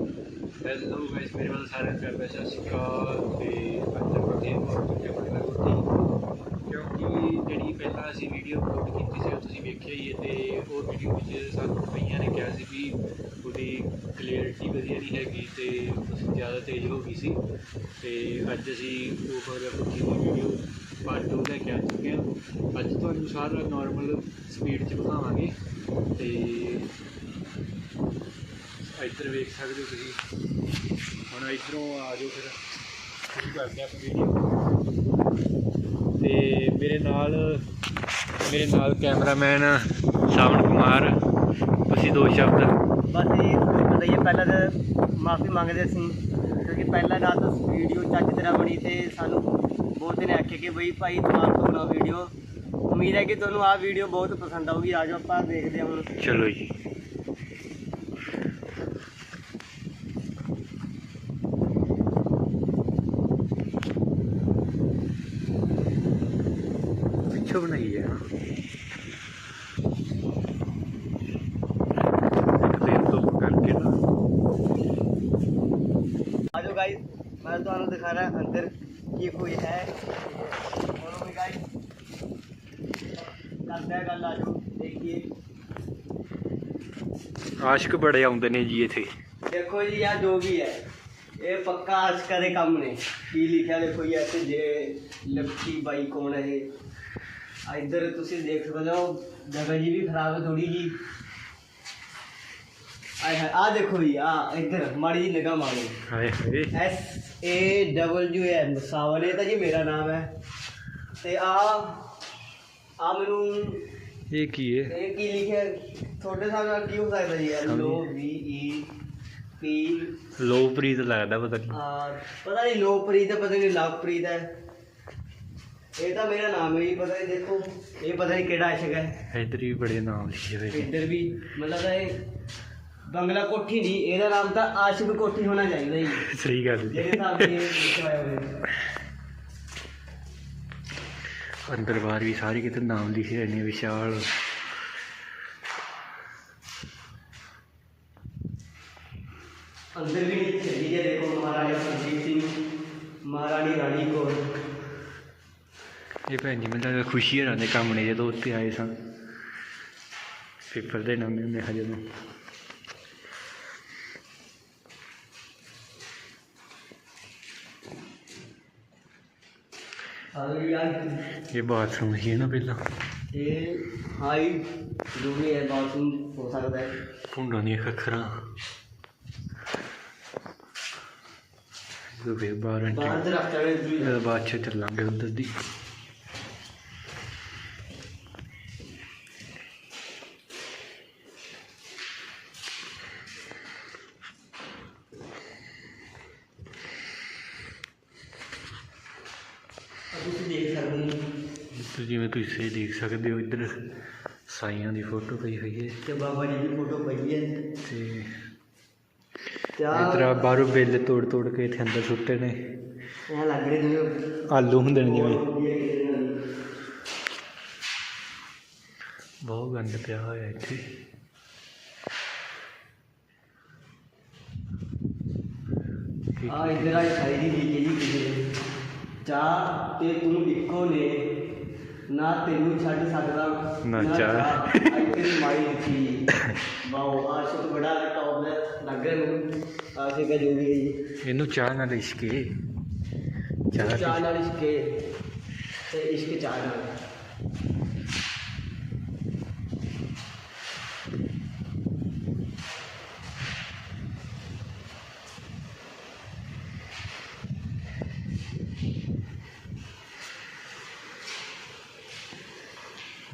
Hello guys ਮੇਰੇ ਵੱਲ ਸਾਰਿਆਂ ਨੂੰ ਪਿਆਰ ਭਰੀ ਸਤਿ ਸ਼੍ਰੀ ਅਕਾਲ ਤੇ ਅੱਜ ਆਪਾਂ ਫੇਰ ਬਹੁਤ ਦੂਜੇ ਬਣੇ ਕਿਉਂਕਿ ਜਿਹੜੀ ਪਹਿਲਾਂ ਅਸੀਂ ਵੀਡੀਓ ਅਪਲੋਡ ਕੀਤੀ ਸੀ ਉਹ ਤੁਸੀਂ ਵੇਖਿਆ ਹੀ ਹੈ ਤੇ ਉਹ ਵੀਡੀਓ ਵਿੱਚ ਸਾਨੂੰ ਕਈਆਂ ਨੇ ਕਿਹਾ ਸੀ ਵੀ ਉਹਦੀ ਕਲੀਅਰਿਟੀ ਵਧੀਆ ਨਹੀਂ ਹੈਗੀ ਤੇ ਜ਼ਿਆਦਾ ਤੇਜ਼ ਹੋ ਗਈ ਸੀ ਤੇ ਅੱਜ ਅਸੀਂ ਉਹ ਫੋਰ ਕੋਠੀ ਵੀਡੀਓ ਪਾਰਟ 2 ਲੈ ਕੇ ਆ ਚੁੱਕੇ ਹਾਂ ਅੱਜ ਤੁਹਾਨੂੰ ਸਾਰਾ ਨਾਰਮਲ ਸਪੀਡ 'ਚ ਦਿਖਾਵਾਂਗੇ ਤੇ ਇੱਧਰ ਵੇਖ ਸਕਦੇ ਹੋ ਤੁਸੀਂ। ਹੁਣ ਇੱਧਰੋਂ ਆ ਜਾਓ ਫਿਰ। ਸ਼ੁਰੂ ਕਰਦੇ ਆਪਾਂ ਵੀਡੀਓ ਤੇ ਮੇਰੇ ਨਾਲ ਮੇਰੇ ਨਾਲ ਕੈਮਰਾਮੈਨ ਸਾਵਣ ਕੁਮਾਰ। ਤੁਸੀਂ ਦੋ ਸ਼ਬਦ। ਬਸ ਇਹ ਪਤਾ ਹੀ ਹੈ ਪਹਿਲਾਂ ਤਾਂ ਮਾਫੀ ਮੰਗਦੇ ਸੀ ਕਿਉਂਕਿ ਪਹਿਲਾਂ ਰਾਤ ਵੀਡੀਓ ਚੱਜ ਤਰ੍ਹਾਂ ਬਣੀ ਤੇ ਸਾਨੂੰ ਬਹੁਤ ਨੇ ਆਖਿਆ ਕਿ ਬਈ ਭਾਈ ਦੁਬਾਰਾ ਤੋਂ ਬਣਾਓ ਵੀਡੀਓ ਉਮੀਦ ਹੈ ਕਿ ਤੁਹਾਨੂੰ ਆਹ ਵੀਡੀਓ ਬਹੁਤ ਪਸੰਦ ਆਊਗੀ। ਆਜੋ ਆਪਾਂ ਦੇਖਦੇ ਹਾਂ ਹੁਣ। ਚਲੋ ਜੀ। ਪਿੱਛੋਂ ਬਣਾਈ ਹੈ। ਗਾਇਸ ਕਰਦੇ ਹਾਂ। ਗੱਲ ਆਜੋ ਦੇਖੀਏ। ਆਸ਼ਕ ਬੜੇ ਆਉਂਦੇ ਨੇ ਜੀ ਇੱਥੇ। ਦੇਖੋ ਜੀ ਆ ਜੋ ਵੀ ਹੈ ਇਹ ਪੱਕਾ ਆਸ਼ਕਾ ਦੇ ਕੰਮ ਨੇ। ਕੀ ਲਿਖਿਆ ਦੇਖੋ ਜੀ ਇੱਥੇ ਜੇ ਲੱਕੀ ਬਾਈ ਕੌਣ ਹੈ ਇਹ? ਇੱਧਰ ਤੁਸੀਂ ਦੇਖ ਸਕਦੇ ਹੋ ਜਗ੍ਹਾ ਜੀ ਵੀ ਖਰਾਬ ਹੈ ਥੋੜੀ ਜੀ। ਆਏ ਹਾਏ ਆ ਦੇਖੋ ਜੀ ਆ ਇੱਧਰ ਮਾੜੀ ਜੀ ਨਿਗਾਹ ਮਾਰੋ। ਹਾਏ ਹਾਏ। ਐਸ ਏ ਡਬਲਯੂ ਇਹ ਤਾਂ ਜੀ ਮੇਰਾ ਨਾਮ ਹੈ। ਤੇ ਆ ਆ ਮੈਨੂੰ ਇਹ ਕੀ ਹੈ? ਇਹ ਕੀ ਲਿਖਿਆ ਤੁਹਾਡੇ ਨਾਲ ਕੀ ਹੋ ਸਕਦਾ ਜੀ? ਓ ਵੀ ਈ ਪੀ ਲੋਪ੍ਰੀਤ ਲੱਗਦਾ ਪਤਾ ਨਹੀਂ ਆ ਪਤਾ ਨਹੀਂ ਲੋਪ੍ਰੀਤ ਹੈ ਪਤਾ ਨਹੀਂ ਲਵਪ੍ਰੀਤ ਹੈ। ਇਹ ਤਾਂ ਮੇਰਾ ਨਾਮ ਹੈ ਜੀ ਪਤਾ ਨਹੀਂ ਦੇਖੋ ਇਹ ਪਤਾ ਨਹੀਂ ਕਿਹੜਾ ਅਸ਼ਕ ਹੈ। ਇੱਧਰ ਵੀ ਬੜੇ ਨਾਮ ਲਿਖੇ ਹੋਏ ਨੇ। ਇੱਧਰ ਵੀ ਮਤਲਬ ਇਹ ਬੰਗਲਾ ਕੋਠੀ ਨਹੀਂ ਇਹਦਾ ਨਾਮ ਤਾਂ ਆਸ਼ਿਕ ਕੋਠੀ ਹੋਣਾ ਚਾਹੀਦਾ ਜੀ। ਸਹੀ ਗੱਲ ਜੀ। ਹਿਸਾਬ ਨਾਲ ਹੋਇਆ ਅੰਦਰ ਬਾਹਰ ਵੀ ਸਾਰੇ ਕਿਤੇ ਨਾਮ ਲਿਖੇ ਹੋਏ ਨੇ ਵਿਸ਼ਾਲ। ਅੰਦਰ ਵੀ ਚੱਲੀ ਜੇ ਦੇਖੋ ਮਹਾਰਾਜਾ ਸੰਜੀਤ ਸਿੰਘ ਮਹਾਰਾਣੀ ਰਾਣੀ ਕੌਰ ਇਹ ਭੈਣ ਜੀ, ਮੈਨੂੰ ਲੱਗਦਾ ਖੁਸ਼ੀ ਹਰਾਂ ਦੇ ਕੰਮ ਨੇ ਜਦੋਂ ਉੱਤੇ ਆਏ ਸਾਂ। ਪੇਪਰ ਦੇ ਨਾਮੇ ਹੁੰਦੇ ਹਾਂ ਜਦੋਂ। ਅਗਰ ਯਾਰ ਇਹ ਬਾਥਰੂਮ ਸੀ ਨਾ ਪਹਿਲਾਂ। ਇਹ ਹਾਈ ਜੋ ਵੀ ਹੈ ਬਾਥਰੂਮ ਹੋ ਸਕਦਾ ਹੈ ਭੁੰਡਾਂ ਦੀਆਂ ਖੱਖਰਾਂ ਜੋ ਵੀ ਬਾਹਰ ਬਾਹਰ ਅੰਟੀ ਦੇ ਚੱਲਾਂਗੇ ਉੱਧਰ ਦੀ ਤੁਸੀਂ ਦੇਖ ਸਕਦੇ ਹੋ ਇੱਧਰ ਜਿਵੇਂ ਤੁਸੀਂ ਦੇਖ ਸਕਦੇ ਹੋ ਇੱਧਰ ਸਾਈਆਂ ਦੀ ਫੋਟੋ ਪਈ ਹੋਈ ਹੈ। ਤੇ ਬਾਬਾ ਜੀ ਦੀ ਫੋਟੋ ਪਈ ਹੈ। ਤੇ ਆ ਬਾਹਰੋਂ ਬਿੱਲ ਤੋੜ ਤੋੜ ਕੇ ਇੱਥੇ ਅੰਦਰ ਸੁੱਟੇ ਨੇ। ਇਹ ਲੱਗ ਰਿਹਾ ਜਿਵੇਂ ਆਲੂ ਹੁੰਦੇ ਨੇ ਜਿਵੇਂ। ਬਹੁਤ ਗੰਦ ਪਿਆ ਹੋਇਆ ਇੱਥੇ। ਆ ਇੱਧਰ ਆ ਸ਼ਾਇਰੀ ਲਿਖੀ ਜੀ ਕਿਸੇ ਨੇ। ਚਾਹ ਤੇ ਤੂੰ ਇੱਕੋ ਨੇ। ਨਾ ਤੈਨੂੰ ਛੱਡ ਸਕਦਾ। ਨਾ ਚਾਹ। ਤੇਰੀ ਮਾਈ ਲਿਖੀ ਵਾਓ ਆਸ਼ਿਕ ਬੜਾ ਟੌਪ ਦਾ ਲੱਗ ਰਿਹਾ ਮੈਨੂੰ। ਆਸ਼ਿਕ ਜੋ ਵੀ ਹੈ ਜੀ। ਇਹਨੂੰ ਚਾਹ ਨਾਲ ਇਸ਼ਕੇ ਚਾਹ ਚਾਹ ਨਾਲ ਇਸ਼ਕੇ ਤੇ ਇਸ਼ਕ ਚਾਹ ਨਾਲ।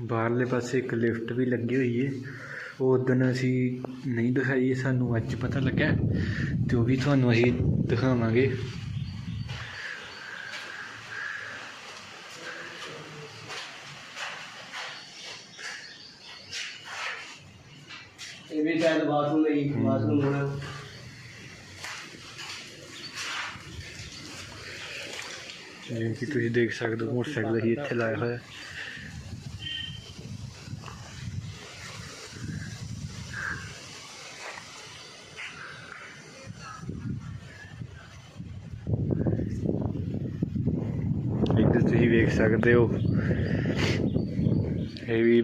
ਬਾਹਰਲੇ ਪਾਸੇ ਇੱਕ ਲਿਫਟ ਵੀ ਲੱਗੀ ਹੋਈ ਹੈ ਉਹ ਉਦੋਂ ਅਸੀਂ ਨਹੀਂ ਦਿਖਾਈ ਸਾਨੂੰ ਅੱਜ ਪਤਾ ਲੱਗਾ ਤੇ ਉਹ ਵੀ ਤੁਹਾਨੂੰ ਅਸੀਂ ਦਿਖਾਵਾਂਗੇ। ਇਹ ਵੀ ਸ਼ਾਇਦ ਬਾਥਰੂਮ ਹੈ ਜੀ ਬਾਥਰੂਮ ਹੋਣਾ। ਜਿਵੇਂ ਕਿ ਤੁਸੀਂ ਦੇਖ ਸਕਦੇ ਹੋ ਮੋਟਰਸਾਈਕਲ ਹੀ ਇੱਥੇ ਲਾਇਆ ਹੋਇਆ। ਵੇਖ ਸਕਦੇ ਹੋ। ਇਹ ਵੀ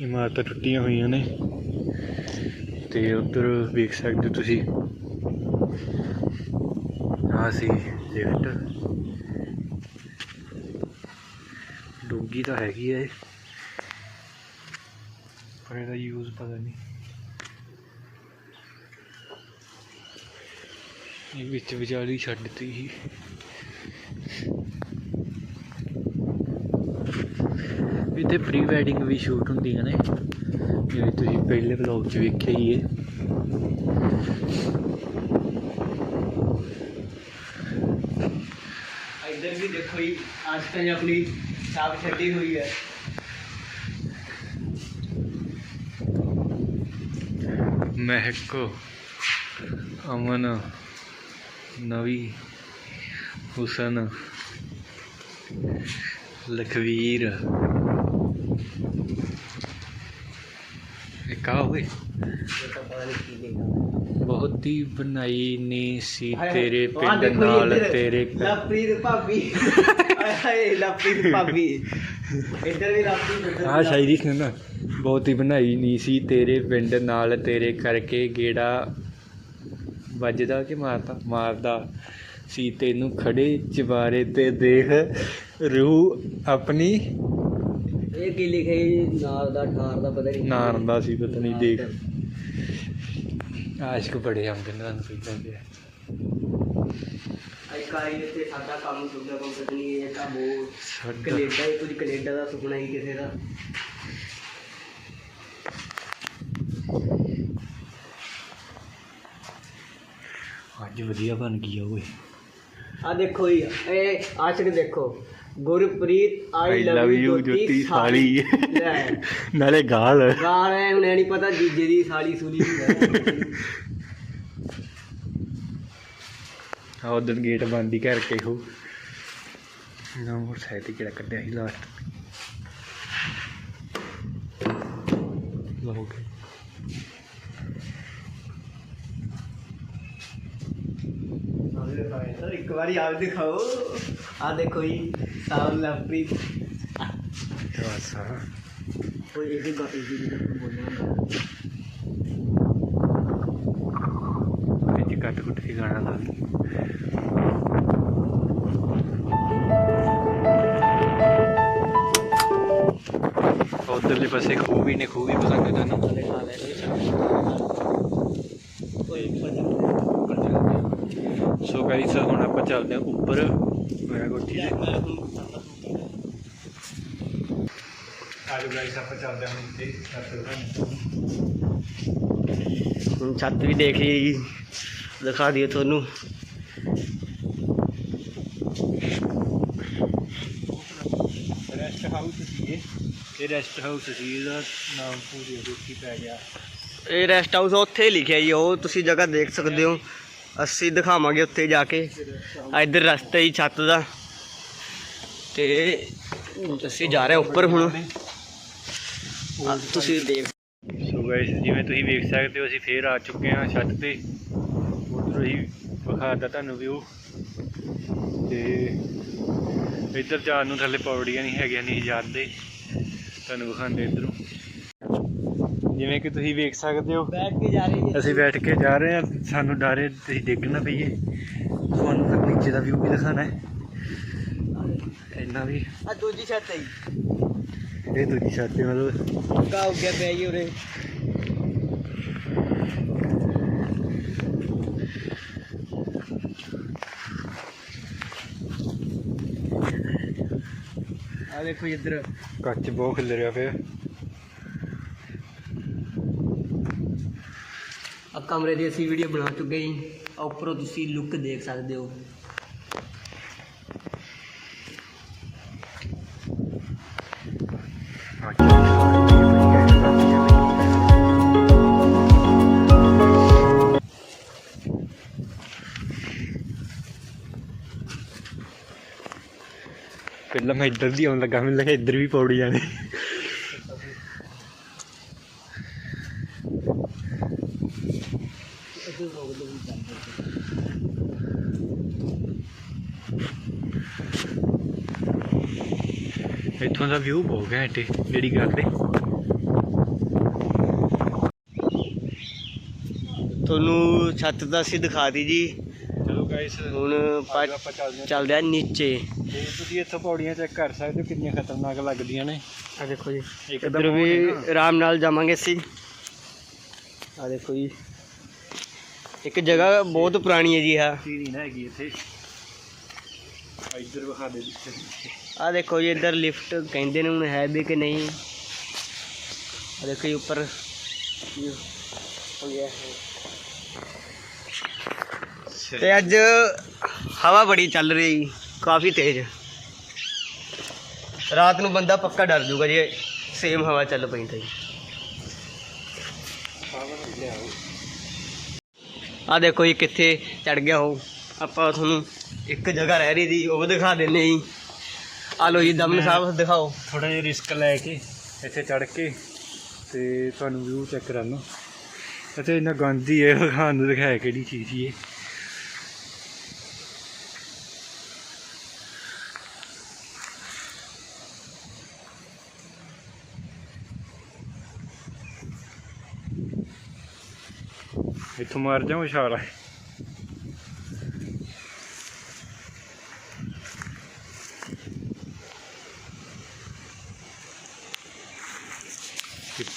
ਇਮਾਰਤਾਂ ਟੁੱਟੀਆਂ ਹੋਈਆਂ ਨੇ। ਤੇ ਉਧਰ ਵੇਖ ਸਕਦੇ ਹੋ ਤੁਸੀਂ। ਆ ਸੀ ਲਿਫਟ ਡੂੰਗੀ ਤਾਂ ਹੈਗੀ ਹੈ ਪਰ ਇਹਦਾ ਯੂਜ਼ ਪਤਾ ਨਹੀਂ ਇਹ ਵਿੱਚ ਵਿਚਾਲੀ ਛੱਡ ਦਿੱਤੀ ਸੀ। ਇੱਥੇ ਪ੍ਰੀ ਵੈਡਿੰਗ ਵੀ ਸ਼ੂਟ ਹੁੰਦੀਆਂ ਨੇ ਜਿਵੇਂ ਤੁਸੀਂ ਪਹਿਲੇ ਵਲੌਗ 'ਚ ਵੇਖਿਆ ਹੀ ਹੈ इधर भी देखो ही आज कल अपनी छाप छटी हुई है ਮਹਿਕ ਅਮਨ ਨਵੀ ਹੁਸਨ ਲਖਵੀਰ ਲਿਖਾ ਹੋਵੇ। ਬਹੁਤੀ ਬਣਾਈ ਨੀ ਸੀ ਤੇਰੇ ਪਿੰਡ ਨਾਲ ਤੇਰੇ ਲਵਪ੍ਰੀਤ ਭਾਬੀ। ਹਾਏ ਲਵਪ੍ਰੀਤ ਭਾਬੀ। ਇੱਧਰ ਵੀ ਲਵਪ੍ਰੀਤ ਆ ਸ਼ਾਇਰੀ ਸੁਣਨਾ ਬਹੁਤੀ ਬਣਾਈ ਨਹੀਂ ਸੀ ਤੇਰੇ ਪਿੰਡ ਨਾਲ ਤੇਰੇ ਕਰਕੇ ਗੇੜਾ ਵੱਜਦਾ ਕਿ ਮਾਰਦਾ? ਮਾਰਦਾ ਸੀ ਤੈਨੂੰ ਖੜੇ ਚਵਾਰੇ ਤੇ ਦੇਖ। ਰੂਹ ਆਪਣੀ ਇਹ ਕੀ ਲਿਖਿਆ ਜੀ? ਨਾਲ ਦਾ ਠਾਰ ਦਾ ਪਤਾ ਨਹੀਂ ਨਾਰ ਦਾ ਸੀ ਪਤਾ ਨਹੀਂ ਦੇਖ। ਆਸ਼ਕ ਬੜੇ ਆਉਂਦੇ ਨੇ ਤੁਹਾਨੂੰ ਕੋਈ ਕਹਿੰਦੇ ਆ। ਅੱਜ ਕਾਈ ਇੱਥੇ ਸਾਡਾ ਕੰਮ ਸੁਣਦਾ ਕੰਮ ਪਤਾ ਨਹੀਂ ਇਹ ਤਾਂ ਬਹੁਤ ਸਾਡਾ। ਕੈਨੇਡਾ ਹੀ ਕੁਝ ਕੈਨੇਡਾ ਦਾ ਸੁਪਨਾ ਹੀ ਕਿਸੇ ਦਾ। ਅੱਜ ਵਧੀਆ ਬਣ ਗਈ ਆ ਓਏ। ਆ ਦੇਖੋ ਜੀ ਇਹ ਆਸ਼ਕ ਦੇਖੋ। Gurpreet I love you Jyoti ਸਾਲੀ। ਲੈ। ਨਾਲੇ ਗਾਲ। ਗਾਲ ਐ ਹੁਣ ਇਹ ਨਹੀਂ ਪਤਾ ਜੀਜੇ ਦੀ ਸਾਲੀ ਸੂਲੀ ਆ ਉਦੋਂ ਗੇਟ ਬੰਦ ਹੀ ਕਰਕੇ ਹੋ ਨਾ ਮੋਟਰਸਾਈਕਲ ਕਿਹੜਾ ਕੱਢਿਆ ਸੀ ਲਾਸਟ ਲਓ ਗਏ ਸਰ ਇੱਕ ਵਾਰੀ ਆਪ ਦਿਖਾਓ। ਆ ਦੇਖੋ ਜੀ ਸਾਵਲ ਲਵਪ੍ਰੀਤ। ਬਸ ਕੋਈ ਇਹ ਵੀ ਗੱਲ ਇਹ ਵੀ ਬੋਲਣਾ ਵਿੱਚ ਕੱਟ ਕੁੱਟ ਕੇ ਗਾਣਾ ਲਾ ਉਧਰਲੇ ਪਾਸੇ ਖੂਹ ਵੀ ਨੇ। ਖੂਹ ਵੀ ਪਸੰਦ ਹਾਲੇ ਹਾਲੇ ਕੋਈ ਪਤਾ ਸੋ ਗਾਈਸ ਹੁਣ ਆਪਾਂ ਚੱਲਦੇ ਹਾਂ ਉੱਪਰ ਮੇਰਾ ਕੋਠੀ ਤੇ। ਆਜੋ ਗਾਈਸ ਆਪਾਂ ਚੱਲਦੇ ਹਾਂ ਉੱਤੇ ਹੁਣ ਛੱਤ ਵੀ ਦੇਖ ਲਈ ਦਿਖਾ ਦਿਓ ਤੁਹਾਨੂੰ। ਰੈਸਟ ਹਾਊਸ ਸੀ ਇਹ। ਰੈਸਟ ਹਾਊਸ ਸੀ ਇਹਦਾ ਨਾਮ ਪੂਰੀ ਰੋਟੀ ਪੈ ਗਿਆ। ਇਹ ਰੈਸਟ ਹਾਊਸ ਉੱਥੇ ਲਿਖਿਆ ਜੀ ਉਹ ਤੁਸੀਂ ਜਗ੍ਹਾ ਦੇਖ ਸਕਦੇ ਹੋ। ਅਸੀਂ ਦਿਖਾਵਾਂਗੇ ਉੱਥੇ ਜਾ ਕੇ। ਇੱਧਰ ਰਸਤਾ ਹੀ ਛੱਤ ਦਾ। ਤੇ ਅਸੀਂ ਜਾ ਰਹੇ ਹਾਂ ਉੱਪਰ ਹੁਣ। ਤੁਸੀਂ ਦੇਖ ਸੋ ਗਾਇਸ ਜਿਵੇਂ ਤੁਸੀਂ ਵੇਖ ਸਕਦੇ ਹੋ ਅਸੀਂ ਫੇਰ ਆ ਚੁੱਕੇ ਹਾਂ ਛੱਤ ਤੇ। ਉਧਰ ਹੀ ਵਿਖਾਤਾ ਤੁਹਾਨੂੰ ਵਿਊ ਤੇ ਇੱਧਰ ਜਾਣ ਨੂੰ ਥੱਲੇ ਪੌੜੀਆਂ ਨਹੀਂ ਹੈਗੀਆਂ ਨਹੀਂ ਜਾਂਦੇ। ਤੁਹਾਨੂੰ ਵਿਖਾਉਂਦੇ ਇੱਧਰੋਂ। ਜਿਵੇਂ ਕਿ ਤੁਸੀਂ ਵੇਖ ਸਕਦੇ ਹੋ। ਬੈਠ ਕੇ ਜਾ ਰਹੇ ਅਸੀਂ ਬੈਠ ਕੇ ਜਾ ਰਹੇ ਹਾਂ। ਸਾਨੂੰ ਡਰ ਹੈ ਤੁਸੀਂ ਡਿੱਗ ਨਾ ਪਈਏ ਤੁਹਾਨੂੰ ਫਿਰ ਨੀਚੇ ਦਾ ਵਿਊ ਵੀ ਦਿਖਾਣਾ ਹੈ। ਇੰਨਾ ਵੀ। ਆ ਦੂਜੀ ਛੱਤ ਹੈ ਜੀ। ਇਹ ਦੂਜੀ ਛੱਤ ਤੇ ਮਤਲਬ। ਕਾ ਹੋ ਗਿਆ ਪਿਆ ਜੀ ਉਰੇ। ਆ ਦੇਖੋ ਇੱਧਰ। ਕੱਚ ਬਹੁਤ ਖਿਲ ਰਿਹਾ ਪਿਆ। ਆ ਕਮਰੇ ਦੀ ਅਸੀਂ ਵੀਡੀਓ ਬਣਾ ਚੁੱਕੇ ਜੀ। ਆ ਉੱਪਰੋਂ ਤੁਸੀਂ ਲੁੱਕ ਦੇਖ ਸਕਦੇ ਹੋ। ਪਹਿਲਾਂ ਮੈਂ ਇੱਧਰ ਦੀ ਆਉਣ ਲੱਗਾ, ਮੈਨੂੰ ਲੱਗਾ ਇੱਧਰ ਵੀ ਪੌੜੀਆਂ ਨੇ ਇੱਥੋਂ ਦਾ ਵਿਊ ਬਹੁਤ ਘੈਂਟ ਹੈ ਜਿਹੜੀ ਗੱਲ ਹੈ ਤੁਹਾਨੂੰ ਛੱਤ ਤਾਂ ਅਸੀਂ ਦਿਖਾ ਦੀ ਜੀ। ਚਲੋ ਗਾਇਸ ਹੁਣ ਆਪਾਂ ਚੱਲਦੇ ਆ ਨੀਚੇ। ਤੇ ਤੁਸੀਂ ਇੱਥੋਂ ਪੌੜੀਆਂ ਚੈੱਕ ਕਰ ਸਕਦੇ ਹੋ ਕਿੰਨੀਆਂ ਖਤਰਨਾਕ ਲੱਗਦੀਆਂ ਨੇ। ਆ ਦੇਖੋ ਜੀ ਇੱਧਰ ਵੀ ਆਰਾਮ ਨਾਲ ਜਾਵਾਂਗੇ ਅਸੀਂ। ਆ ਦੇਖੋ ਜੀ। ਇੱਕ ਜਗ੍ਹਾ ਬਹੁਤ ਪੁਰਾਣੀ ਹੈ ਜੀ ਆ ਸੀਰੀ ਨਾ ਹੈਗੀ ਇੱਥੇ। ਇੱਧਰ ਵਿਖਾ ਦੇ ਦਿੱਤੇ ਆ ਦੇਖੋ ਜੀ, ਇੱਧਰ ਲਿਫਟ ਕਹਿੰਦੇ ਨੇ ਹੁਣ ਹੈ ਵੀ ਕਿ ਨਹੀਂ। ਆ ਦੇਖੋ ਜੀ, ਉੱਪਰ ਕੀ ਹੋ ਗਿਆ। ਤੇ ਅੱਜ ਹਵਾ ਬੜੀ ਚੱਲ ਰਹੀ, ਕਾਫੀ ਤੇਜ਼। ਰਾਤ ਨੂੰ ਬੰਦਾ ਪੱਕਾ ਡਰ ਜੂਗਾ ਜੇ ਸੇਮ ਹਵਾ ਚੱਲ ਪਈ ਤਾਂ ਜੀ। ਆ ਦੇਖੋ ਜੀ, ਕਿੱਥੇ ਚੜ ਗਿਆ ਉਹ। ਆਪਾਂ ਤੁਹਾਨੂੰ ਇੱਕ ਜਗ੍ਹਾ ਰਹਿ ਰਹੀ ਦੀ ਉਹ ਦਿਖਾ ਦਿੰਨੇ ਜੀ। ਆ ਲੋ ਜੀ ਦਮਨ ਸਾਹਿਬ ਦਿਖਾਓ। ਥੋੜਾ ਜਿਹਾ ਰਿਸਕ ਲੈ ਕੇ ਇੱਥੇ ਚੜ ਕੇ ਤੇ ਤੁਹਾਨੂੰ ਵਿਊ ਚੈੱਕ ਕਰਾਉਣਾ ਇੱਥੇ ਇੰਨਾ ਗੰਦ ਹੀ ਖਾਣ ਨੂੰ ਦਿਖਾਇਆ ਕਿਹੜੀ ਚੀਜ਼ ਹੀ ਹੈ। ਇੱਥੋਂ ਮਾਰ ਜਾਵਾਂ ਇਸ਼ਾਰਾ।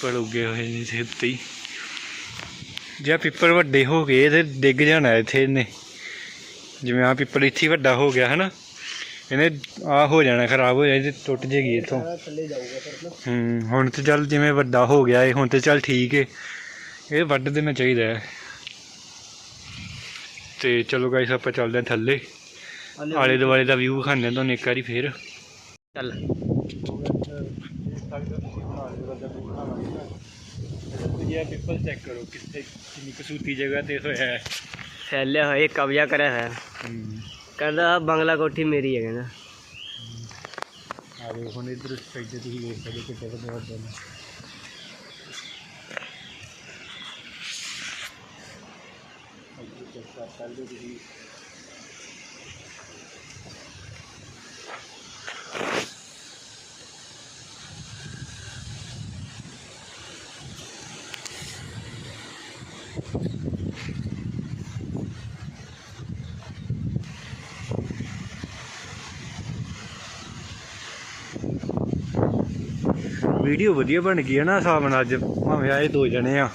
ਪਿੱਪਲ ਉੱਗੇ ਹੋਏ ਨੇ ਇੱਥੇ ਉੱਤੇ ਹੀ ਜੇ ਪਿੱਪਲ ਵੱਡੇ ਹੋ ਗਏ ਤੇ ਡਿੱਗ ਜਾਣਾ ਇੱਥੇ ਇਹਨੇ। ਜਿਵੇਂ ਆ ਪਿੱਪਲ ਇੱਥੇ ਵੱਡਾ ਹੋ ਗਿਆ ਹਨਾ? ਇਹਨੇ ਆ ਹੋ ਜਾਣਾ ਖਰਾਬ ਹੋ ਜਾਏ ਤੇ ਟੁੱਟ ਜੇਗੀ ਇੱਥੋਂ। ਹੂੰ ਹੁਣ ਤੇ ਚੱਲ ਜਿਵੇਂ ਵੱਡਾ ਹੋ ਗਿਆ ਇਹ ਹੁਣ ਤੇ ਚੱਲ ਠੀਕ ਏ। ਇਹ ਵੱਢ ਦੇਣਾ ਚਾਹੀਦਾ ਹੈ ਤੇ ਚਲੋ ਗਾਇਸ ਆਪਾਂ ਚੱਲਦੇ ਹਾਂ ਥੱਲੇ। ਆਲੇ ਦੁਆਲੇ ਦਾ ਵਿਊ ਖਾਣੇ ਤੁਹਾਨੂੰ ਇੱਕ ਵਾਰੀ ਫੇਰ। ਚੱਲ। ਇਹ ਪਿੱਪਲ ਚੈੱਕ ਕਰੋ ਕਿੱਥੇ ਕਿੰਨੀ ਕਸੂਤੀ ਜਗ੍ਹਾ ਤੇ ਹੋਇਆ ਹੈ। ਫੈਲਿਆ ਹੋਇਆ ਇਹ ਕਬਜ਼ਾ ਕਰਿਆ ਹੋਇਆ। ਕਹਿੰਦਾ ਬੰਗਲਾ ਕੋਠੀ ਮੇਰੀ ਹੈ ਕਹਿੰਦਾ। ਆ ਵੇ ਹੁਣ ਇਧਰ ਸਾਈਡ ਤੇ ਤੁਸੀਂ ਵੇਖ ਸਕਦੇ ਕਿੱਥੇ ਵੱਡੇ ਵੱਡੇ ਨੇ ਕਰ ਸਕਦੇ ਤੁਸੀਂ। ਵੀਡੀਓ ਵਧੀਆ ਬਣ ਗਈ ਹੈ ਨਾ, ਹਿਸਾਬ ਨਾਲ ਅੱਜ ਭਾਵੇਂ ਆਏ ਦੋ ਜਣੇ ਆ।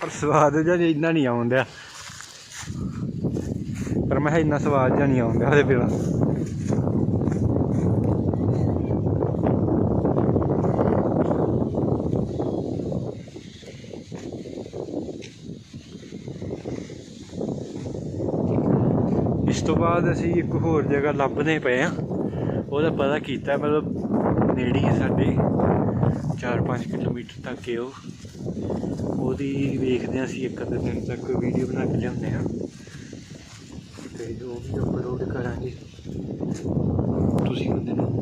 ਪਰ ਸਵਾਦ ਜਿਹਾ ਇੰਨਾ ਨਹੀਂ ਆਉਂਦਾ। ਪਰ ਮੈਂ ਕਿਹਾ ਇੰਨਾ ਸਵਾਦ ਜਿਹਾ ਨਹੀਂ ਆਉਂਦਾ ਉਹਦੇ ਬਿਨਾਂ। ਬਾਅਦ ਅਸੀਂ ਇੱਕ ਹੋਰ ਜਗ੍ਹਾ ਲੱਭਦੇ ਪਏ ਆ ਉਹਦਾ ਪਤਾ ਕੀਤਾ, ਮਤਲਬ ਨੇੜੇ ਹੀ ਸਾਡੇ। 4-5 ਕਿਲੋਮੀਟਰ ਤੱਕ ਹੈ ਉਹ। ਉਹਦੀ ਵੇਖਦੇ ਹਾਂ ਅਸੀਂ ਇੱਕ ਅੱਧੇ ਦਿਨ ਤੱਕ ਵੀਡੀਓ ਬਣਾ ਕੇ ਲਿਆਉਂਦੇ ਆ ਤੇ ਉਹ ਵੀ ਅਪਲੋਡ ਕਰਾਂਗੇ, ਤੁਸੀਂ ਉਹਦੇ ਨੂੰ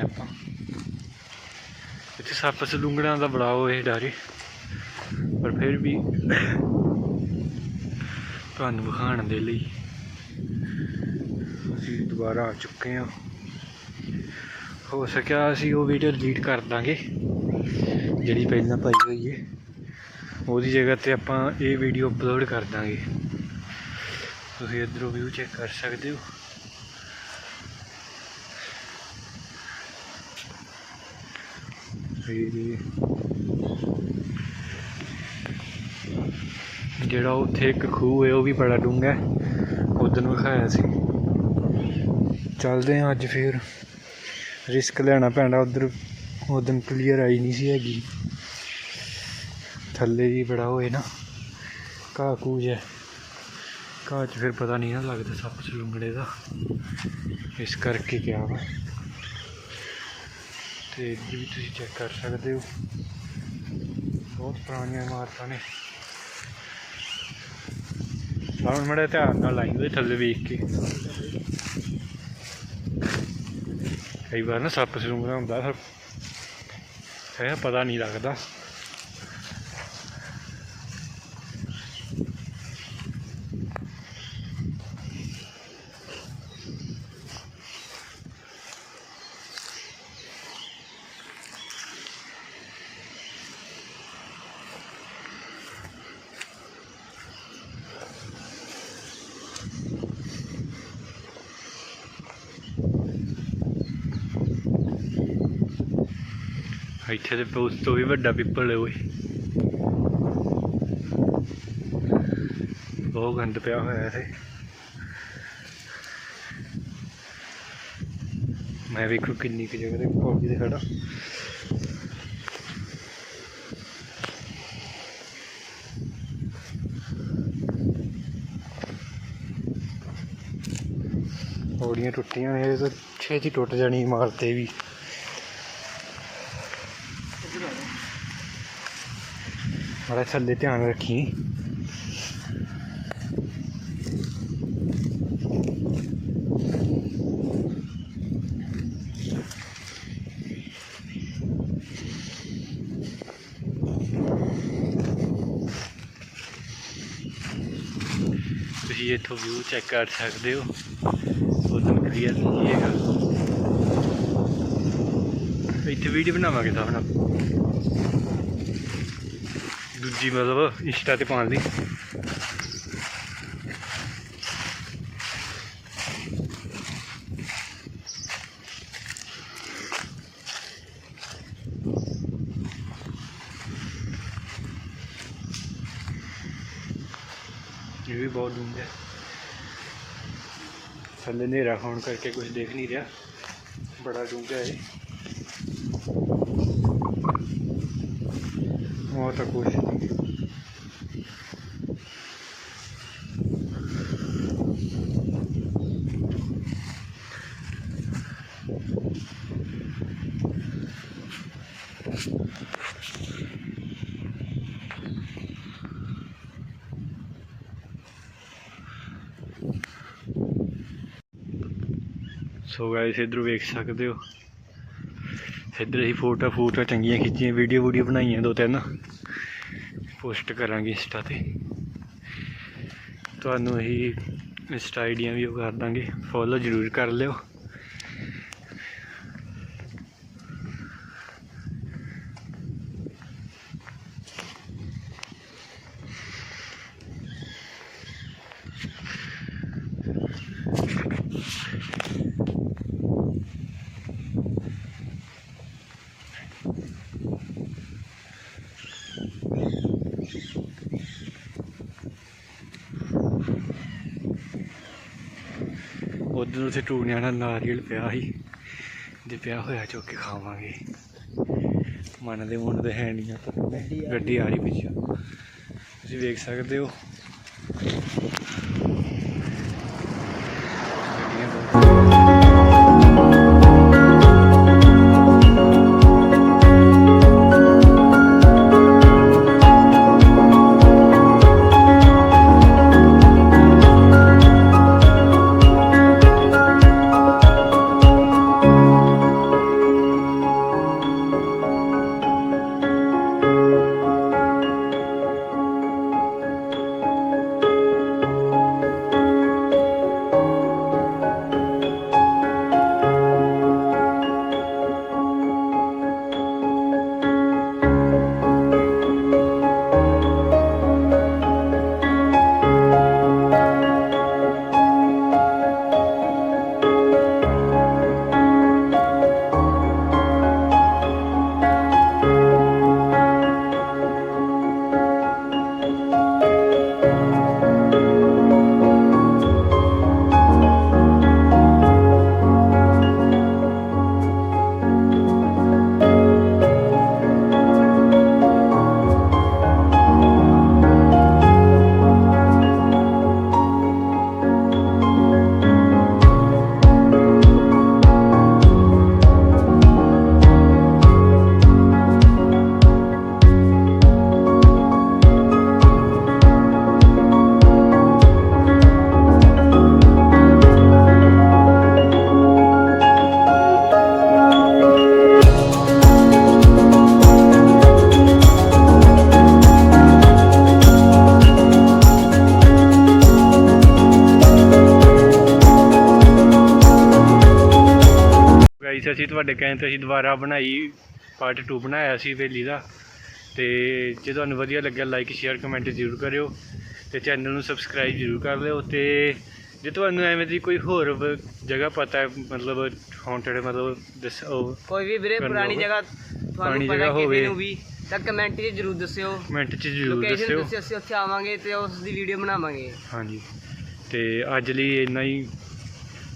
ਵੇਖ ਆਪਾਂ। ਇੱਥੇ ਸੱਪ ਸਲੂੰਗੜਾਂ ਦਾ ਬੜਾ ਉਹ ਇਹ ਡਰ। ਪਰ ਫਿਰ ਵੀ ਤੁਹਾਨੂੰ ਵਿਖਾਉਣ ਦੇ ਲਈ ਅਸੀਂ ਦੁਬਾਰਾ ਆ ਚੁੱਕੇ ਹਾਂ। ਹੋ ਸਕਿਆ ਅਸੀਂ ਉਹ ਵੀਡੀਓ ਡਿਲੀਟ ਕਰ ਦਾਂਗੇ, ਜਿਹੜੀ ਪਹਿਲਾਂ ਪਾਈ ਹੋਈ ਹੈ। ਉਹਦੀ ਜਗ੍ਹਾ ਤੇ ਆਪਾਂ ਇਹ ਵੀਡੀਓ ਅਪਲੋਡ ਕਰ ਦਾਂਗੇ। ਤੁਸੀਂ ਇੱਧਰੋਂ ਵਿਊ ਚੈੱਕ ਕਰ ਸਕਦੇ ਹੋ। ਤੇ ਜਿਹੜਾ ਉੱਥੇ ਇੱਕ ਖੂਹ ਹੈ, ਉਹ ਵੀ ਬੜਾ ਡੂੰਘਾ ਹੈ। ਉਦੋਂ ਵਿਖਾਇਆ ਸੀ। ਚੱਲਦੇ ਹਾਂ ਅੱਜ ਫਿਰ। ਰਿਸਕ ਲੈਣਾ ਪੈਣਾ, ਉਧਰ ਉਦੋਂ ਕਲੀਅਰ ਆਈ ਨਹੀਂ ਸੀ ਹੈਗੀ। ਥੱਲੇ ਵੀ ਬੜਾ ਹੋਏ ਨਾ, ਘਾਹ ਕੂਜ ਹੈ ਘਾਹ 'ਚ ਫਿਰ ਪਤਾ ਨਹੀਂ ਨਾ ਲੱਗਦਾ ਸੱਪ ਸਲੂੰਗੜੇ ਦਾ। ਇਸ ਕਰਕੇ ਕਿਹਾ ਵਾ। ਤੇ ਇਹ ਵੀ ਤੁਸੀਂ ਚੈੱਕ ਕਰ ਸਕਦੇ ਹੋ। ਬਹੁਤ ਪੁਰਾਣੀਆਂ ਇਮਾਰਤਾਂ ਨੇ। ਹੁਣ ਮੜਾ ਧਿਆਨ ਨਾਲ ਲਾਈ ਉਹਦੇ ਥੱਲੇ ਵੇਖ ਕੇ। ਕਈ ਵਾਰ ਨਾ ਸੱਪ ਸਲੂੰਗੜਾ ਹੁੰਦਾ ਫਿਰ ਹੈ ਪਤਾ ਨਹੀਂ ਲੱਗਦਾ। ਇੱਥੇ ਤੇ ਉਸ ਤੋਂ ਵੀ ਵੱਡਾ ਪਿੱਪਲ ਹੈ ਓਏ। ਬਹੁਤ ਗੰਦ ਪਿਆ ਹੋਇਆ ਇੱਥੇ। ਮੈਂ ਵੇਖੋ ਕਿੰਨੀ ਕੁ ਜਗ੍ਹਾ ਤੇ ਪੌੜੀ ਤੇ ਖੜਾ ਪੌੜੀਆਂ ਟੁੱਟੀਆਂ ਨੇ, ਇਹ ਤਾਂ ਛੇਤੀ ਟੁੱਟ ਜਾਣੀ, ਇਮਾਰਤ ਵੀ। ਬੜਾ ਥੱਲੇ ਧਿਆਨ ਰੱਖੀ ਤੁਸੀਂ ਇੱਥੋਂ ਵਿਊ ਚੈੱਕ ਕਰ ਸਕਦੇ ਹੋ ਉਦੋਂ ਕਲੀਅਰ ਨਹੀਂ ਹੈਗਾ ਇੱਥੇ ਵੀਡੀਓ ਬਣਾਵਾਂਗੇ ਤਾਂ ਹੁਣ ਦੂਜੀ ਮਤਲਬ ਇੰਸਟਾ ਤੇ ਪਾਉਣ ਲਈ। ਇਹ ਵੀ ਬਹੁਤ ਡੂੰਘਾ ਹੈ। ਥੱਲੇ ਹਨੇਰਾ ਹੋਣ ਕਰਕੇ ਕੁਝ ਦੇਖ ਨਹੀਂ ਰਿਹਾ। ਬੜਾ ਡੂੰਘਾ ਹੈ ਉਹ ਤਾਂ ਸੋ ਗਾਇਸ ਇਧਰ ਵੇਖ ਸਕਦੇ ਹੋ। ਇੱਧਰ ਅਸੀਂ ਫੋਟੋ ਫੋਟੋ ਚੰਗੀਆਂ ਖਿੱਚੀਆਂ ਵੀਡੀਓ ਵੀਡੀਓ ਬਣਾਈਆਂ ਦੋ ਤਿੰਨ। ਪੋਸਟ ਕਰਾਂਗੇ ਇੰਸਟਾ ਤੇ। ਤੁਹਾਨੂੰ ਅਸੀਂ ਇੰਸਟਾ ਆਈਡੀਆਂ ਵੀ ਉਹ ਕਰ ਦਾਂਗੇ। ਫੋਲੋ ਜ਼ਰੂਰ ਕਰ ਲਿਓ। ਉਧਰ ਉੱਥੇ ਟੂਣਿਆਂ ਨਾਲ ਨਾਰੀਅਲ ਪਿਆ ਸੀ, ਜੇ ਪਿਆ ਹੋਇਆ ਚੁੱਕ ਕੇ ਖਾਵਾਂਗੇ। ਮੰਨਦੇ ਮੁੰਨਦੇ ਹੈ ਨਹੀਂ ਆਪਾਂ ਗੱਡੀ ਆ ਰਹੀ ਪਿੱਛੇ। ਤੁਸੀਂ ਵੇਖ ਸਕਦੇ ਹੋ। ਵਿੱਚ ਅਸੀਂ ਤੁਹਾਡੇ ਕਹਿਣ ਤੇ ਅਸੀਂ ਦੁਬਾਰਾ ਬਣਾਈ ਪਾਰਟ 2 ਬਣਾਇਆ ਸੀ ਹਵੇਲੀ ਦਾ। ਤੇ ਜੇ ਤੁਹਾਨੂੰ ਵਧੀਆ ਲੱਗਿਆ ਲਾਈਕ ਸ਼ੇਅਰ ਕਮੈਂਟ ਜ਼ਰੂਰ ਕਰਿਓ ਤੇ ਚੈਨਲ ਨੂੰ ਸਬਸਕ੍ਰਾਈਬ ਜ਼ਰੂਰ ਕਰ ਲਿਓ ਤੇ ਜੇ ਤੁਹਾਨੂੰ ਐਵੇਂ ਦੀ ਕੋਈ ਹੋਰ ਜਗ੍ਹਾ ਪਤਾ ਹੈ ਮਤਲਬ ਹੌਂਟਡ ਮਤਲਬ ਦੱਸੋ ਕੋਈ ਵੀ ਵੀਰੇ ਪੁਰਾਣੀ। ਜਗ੍ਹਾ ਤੁਹਾਨੂੰ ਪਤਾ ਹੋਵੇ। ਨੂੰ ਵੀ ਤਾਂ ਕਮੈਂਟ 'ਚ ਜ਼ਰੂਰ ਦੱਸਿਓ। ਕਮੈਂਟ 'ਚ ਜ਼ਰੂਰ ਦੱਸਿਓ। ਦੱਸਿਓ ਅਸੀਂ ਉੱਥੇ ਆਵਾਂਗੇ ਤੇ ਉਸ ਦੀ ਵੀਡੀਓ ਬਣਾਵਾਂਗੇ। ਹਾਂਜੀ। ਤੇ ਅੱਜ ਲਈ ਇੰਨਾ ਹੀ।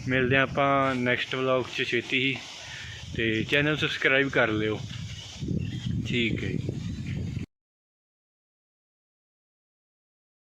ਮਿਲਦੇ ਆਪਾਂ ਨੈਕਸਟ ਵਲੌਗ 'ਚ ਛੇਤੀ ਹੀ। ਤੇ ਚੈਨਲ ਸਬਸਕ੍ਰਾਈਬ ਕਰ ਲਿਓ। ਠੀਕ ਹੈ ਜੀ।